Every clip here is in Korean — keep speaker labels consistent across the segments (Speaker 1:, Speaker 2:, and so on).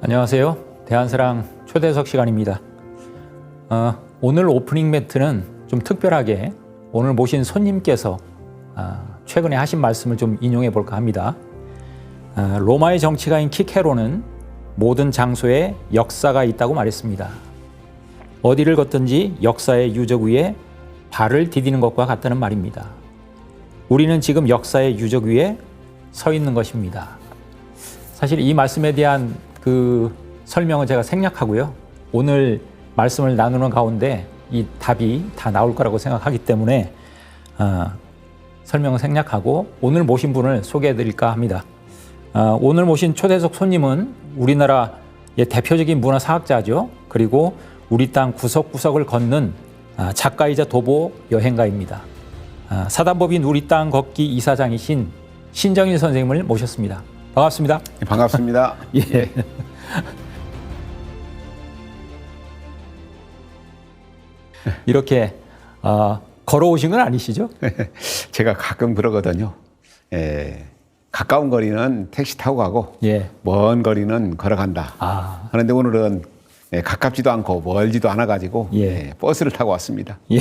Speaker 1: 안녕하세요. 대한사랑 초대석 시간입니다. 어, 오늘 오프닝 멘트는 좀 특별하게 오늘 모신 손님께서 아, 최근에 하신 말씀을 좀 인용해 볼까 합니다. 아, 로마의 정치가인 키케로는 모든 장소에 역사가 있다고 말했습니다. 어디를 걷든지 역사의 유적 위에 발을 디디는 것과 같다는 말입니다. 우리는 지금 역사의 유적 위에 서 있는 것입니다. 사실 이 말씀에 대한 그 설명은 제가 생략하고요. 오늘 말씀을 나누는 가운데 이 답이 다 나올 거라고 생각하기 때문에 어, 설명을 생략하고 오늘 모신 분을 소개해 드릴까 합니다. 어, 오늘 모신 초대석 손님은 우리나라의 대표적인 문화 사학자죠. 그리고 우리 땅 구석구석을 걷는 아, 작가이자 도보 여행가입니다. 아, 사단법인 우리 땅 걷기 이사장이신 신정일 선생님을 모셨습니다. 반갑습니다.
Speaker 2: 네, 반갑습니다.
Speaker 1: 예. 이렇게 어, 걸어오신 건 아니시죠?
Speaker 2: 제가 가끔 그러거든요. 예, 가까운 거리는 택시 타고 가고
Speaker 1: 예.
Speaker 2: 먼 거리는 걸어간다.
Speaker 1: 아,
Speaker 2: 그런데 오늘은 예, 가깝지도 않고 멀지도 않아 가지고
Speaker 1: 예.
Speaker 2: 예, 버스를 타고 왔습니다.
Speaker 1: 예.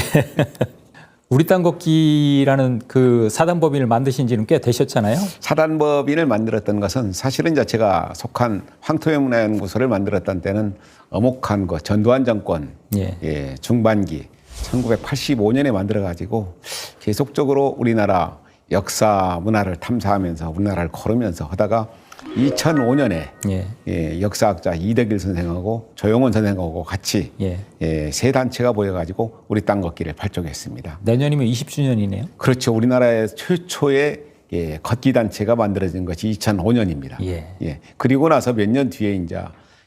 Speaker 1: 우리 땅 걷기라는 그 사단법인을 만드신 지는 꽤 되셨잖아요.
Speaker 2: 사단법인을 만들었던 것은 사실은 제가 속한 황토의문화연구소를 만들었던 때는 어목한 거 전두환 정권
Speaker 1: 예.
Speaker 2: 예, 중반기 1985년에 만들어 가지고 계속적으로 우리나라 역사 문화를 탐사하면서 우리나라를 걸으면서 하다가 2005년에
Speaker 1: 예.
Speaker 2: 예, 역사학자 이덕일 선생하고 조용원 선생하고 같이
Speaker 1: 예.
Speaker 2: 예, 세 단체가 모여가지고 우리 땅 걷기를 발족했습니다.
Speaker 1: 내년이면 20주년이네요.
Speaker 2: 그렇죠. 우리나라의 최초의 예, 걷기 단체가 만들어진 것이 2005년입니다.
Speaker 1: 예.
Speaker 2: 그리고 나서 몇 년 뒤에 이제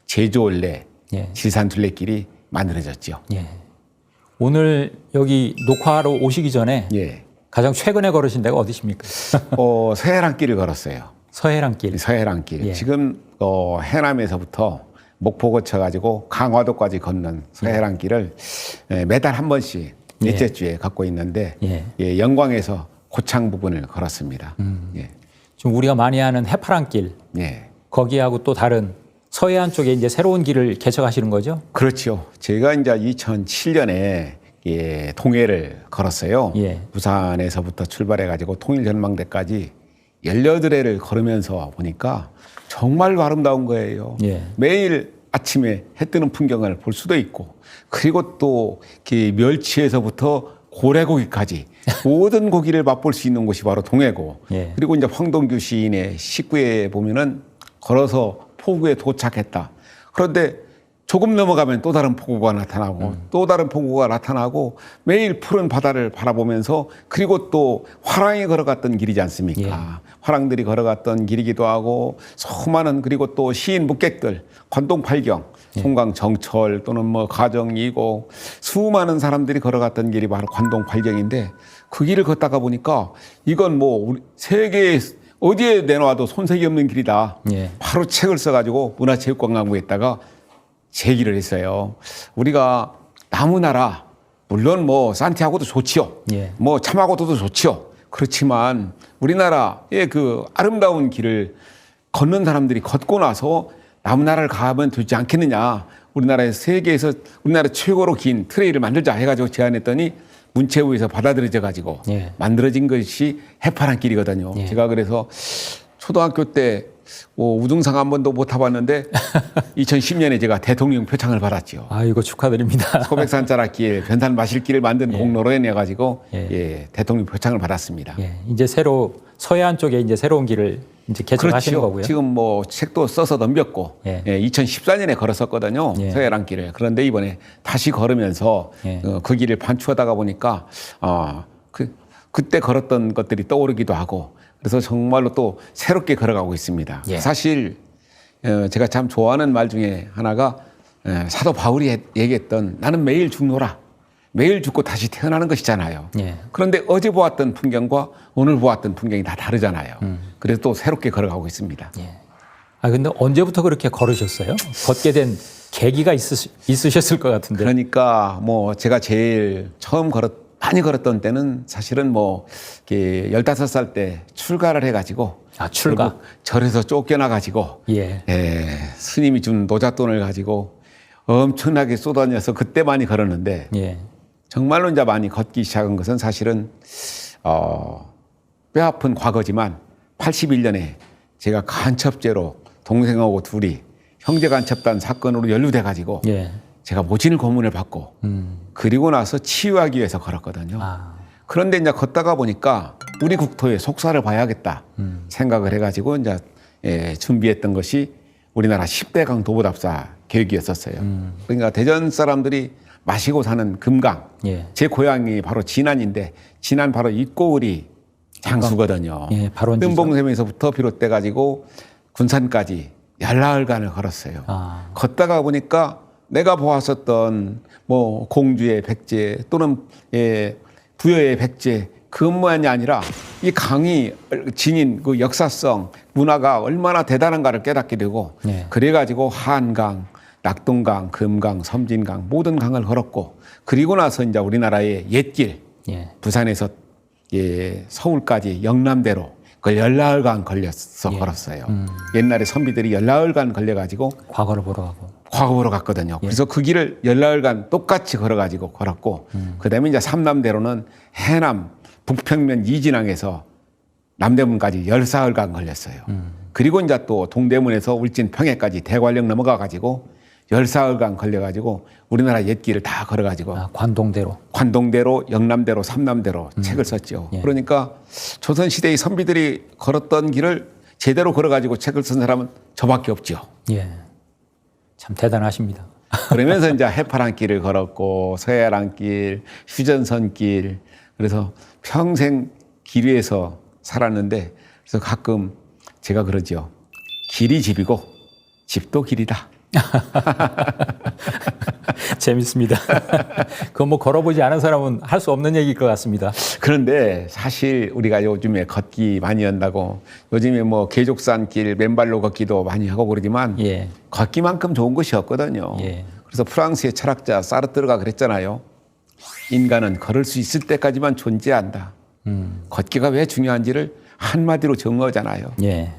Speaker 2: 제주올레,
Speaker 1: 예.
Speaker 2: 지산 둘레길이 만들어졌죠.
Speaker 1: 예. 오늘 여기 녹화하러 오시기 전에
Speaker 2: 예.
Speaker 1: 가장 최근에 걸으신 데가 어디십니까?
Speaker 2: 어, 서해랑길을 걸었어요.
Speaker 1: 서해랑길.
Speaker 2: 서해랑길.
Speaker 1: 예.
Speaker 2: 지금 어, 해남에서부터 목포 거쳐가지고 강화도까지 걷는 서해랑길을 예, 매달 한 번씩 넷째 주에 걷고 있는데
Speaker 1: 예.
Speaker 2: 예, 영광에서 고창 부분을 걸었습니다.
Speaker 1: 음.
Speaker 2: 예.
Speaker 1: 지금 우리가 많이 아는 해파랑길
Speaker 2: 예.
Speaker 1: 거기하고 또 다른 서해안 쪽에 이제 새로운 길을 개척하시는 거죠?
Speaker 2: 그렇죠. 제가 이제 2007년에 예, 동해를 걸었어요.
Speaker 1: 예.
Speaker 2: 부산에서부터 출발해가지고 통일전망대까지 18회를 걸으면서 보니까 정말 아름다운 거예요.
Speaker 1: 예.
Speaker 2: 매일 아침에 해 뜨는 풍경을 볼 수도 있고 그리고 또 멸치에서부터 고래고기까지 모든 고기를 맛볼 수 있는 곳이 바로 동해고
Speaker 1: 예.
Speaker 2: 그리고 이제 황동규 시인의 19에 보면은 걸어서 포구에 도착했다. 그런데 조금 넘어가면 또 다른 포구가 나타나고 또 다른 포구가 나타나고 매일 푸른 바다를 바라보면서 그리고 또 화랑이 걸어갔던 길이지 않습니까? 화랑들이 걸어갔던 길이기도 하고 수많은 그리고 또 시인 묵객들 관동 팔경 송강 정철 또는 뭐 가정이고 수많은 사람들이 걸어갔던 길이 바로 관동 팔경인데 그 길을 걷다가 보니까 이건 뭐 우리 세계에 어디에 내놔도 손색이 없는 길이다.
Speaker 1: 예.
Speaker 2: 바로 책을 써가지고 문화체육관광부에다가 제기를 했어요. 우리가 나무나라 물론 뭐 산티아고도 좋지요.
Speaker 1: 예.
Speaker 2: 뭐 참하고도 좋지요. 그렇지만 우리나라의 그 아름다운 길을 걷는 사람들이 걷고 나서 나무나라를 가면 되지 않겠느냐. 우리나라의 세계에서 우리나라 최고로 긴 트레이를 만들자 해가지고 제안했더니 문체부에서 받아들여져 가지고
Speaker 1: 예.
Speaker 2: 만들어진 것이 해파란 길이거든요.
Speaker 1: 예.
Speaker 2: 제가 그래서 초등학교 때 뭐 우등상 한 번도 못 타봤는데 2010년에 제가 대통령 표창을 받았지요.
Speaker 1: 아, 이거 축하드립니다.
Speaker 2: 소백산 자락길, 변산 마실길을 만든 공로로 인해 가지고
Speaker 1: 예.
Speaker 2: 예, 대통령 표창을 받았습니다.
Speaker 1: 예. 이제 새로 서해안 쪽에 이제 새로운 길을 이제 개척하시는
Speaker 2: 그렇죠.
Speaker 1: 거고요.
Speaker 2: 지금 뭐 책도 써서 넘겼고
Speaker 1: 예.
Speaker 2: 예. 2014년에 걸었었거든요.
Speaker 1: 예.
Speaker 2: 서해랑길을. 그런데 이번에 다시 걸으면서
Speaker 1: 예.
Speaker 2: 어, 그 길을 반추하다가 보니까 어, 그 그때 걸었던 것들이 떠오르기도 하고 그래서 정말로 또 새롭게 걸어가고 있습니다.
Speaker 1: 예.
Speaker 2: 사실 어, 제가 참 좋아하는 말 중에 하나가 에, 사도 바울이 했- 얘기했던 나는 매일 죽노라. 매일 죽고 다시 태어나는 것이잖아요.
Speaker 1: 예.
Speaker 2: 그런데 어제 보았던 풍경과 오늘 보았던 풍경이 다 다르잖아요. 그래서 또 새롭게 걸어가고 있습니다.
Speaker 1: 예. 아, 근데 언제부터 그렇게 걸으셨어요? 걷게 된 계기가 있으, 있으셨을 것 같은데.
Speaker 2: 그러니까 뭐 제가 제일 처음 걸었 많이 걸었던 때는 사실은 뭐 이렇게 15살 때 출가를 해 가지고
Speaker 1: 아, 출가.
Speaker 2: 절에서 쫓겨나 가지고
Speaker 1: 예.
Speaker 2: 예, 스님이 준 노잣돈을 가지고 엄청나게 쏟아내서 그때 많이 걸었는데
Speaker 1: 예.
Speaker 2: 정말로 이제 많이 걷기 시작한 것은 사실은 어, 뼈 아픈 과거지만 81년에 제가 간첩죄로 동생하고 둘이 형제 간첩단 사건으로 연루돼 가지고
Speaker 1: 예.
Speaker 2: 제가 모진 고문을 받고
Speaker 1: 음.
Speaker 2: 그리고 나서 치유하기 위해서 걸었거든요.
Speaker 1: 아.
Speaker 2: 그런데 이제 걷다가 보니까 우리 국토의 속사를 봐야겠다
Speaker 1: 음.
Speaker 2: 생각을 해가지고 이제 예, 준비했던 것이 우리나라 10대 강 도보답사 계획이었었어요.
Speaker 1: 음.
Speaker 2: 그러니까 대전 사람들이 마시고 사는 금강.
Speaker 1: 예.
Speaker 2: 제 고향이 바로 진안인데 진안 바로 입고을이 장수거든요.
Speaker 1: 예.
Speaker 2: 뜸봉샘에서부터 비롯돼 가지고 군산까지 열나흘간을 걸었어요.
Speaker 1: 아.
Speaker 2: 걷다가 보니까 내가 보았었던 뭐 공주의 백제 또는 예, 부여의 백제 그것만이 아니라 이 강이 지닌 그 역사성 문화가 얼마나 대단한가를 깨닫게 되고
Speaker 1: 네.
Speaker 2: 그래가지고 한강, 낙동강, 금강, 섬진강 모든 강을 걸었고 그리고 나서 이제 우리나라의 옛길
Speaker 1: 예.
Speaker 2: 부산에서 예, 서울까지 영남대로 그 열나흘간 걸려서 걸었어요. 옛날에 선비들이 열나흘간 걸려가지고
Speaker 1: 과거를 보러 가고.
Speaker 2: 과거로 갔거든요. 그래서 그 길을 열나흘간 똑같이 걸어가지고 걸었고, 그다음에 이제 삼남대로는 해남 북평면 이진항에서 남대문까지 열사흘간 걸렸어요. 그리고 이제 또 동대문에서 울진 평해까지 대관령 넘어가 가지고 열사흘간 걸려가지고 우리나라 옛길을 다 걸어가지고
Speaker 1: 아, 관동대로.
Speaker 2: 관동대로, 영남대로, 삼남대로 책을 썼죠.
Speaker 1: 예.
Speaker 2: 그러니까 조선 시대의 선비들이 걸었던 길을 제대로 걸어가지고 책을 쓴 사람은 저밖에 없죠.
Speaker 1: 예. 참 대단하십니다.
Speaker 2: 그러면서 이제 해파랑길을 걸었고 서해랑길, 휴전선 길 그래서 평생 길 위에서 살았는데 그래서 가끔 제가 그러죠. 길이 집이고 집도 길이다.
Speaker 1: 재밌습니다. 그거 뭐 걸어보지 않은 사람은 할 수 없는 얘기일 것 같습니다.
Speaker 2: 그런데 사실 우리가 요즘에 걷기 많이 한다고 요즘에 뭐 계족산길 맨발로 걷기도 많이 하고 그러지만
Speaker 1: 예.
Speaker 2: 걷기만큼 좋은 것이 없거든요.
Speaker 1: 예.
Speaker 2: 그래서 프랑스의 철학자 사르트르가 그랬잖아요. 인간은 걸을 수 있을 때까지만 존재한다.
Speaker 1: 음.
Speaker 2: 걷기가 왜 중요한지를 한마디로 정의하잖아요.
Speaker 1: 예.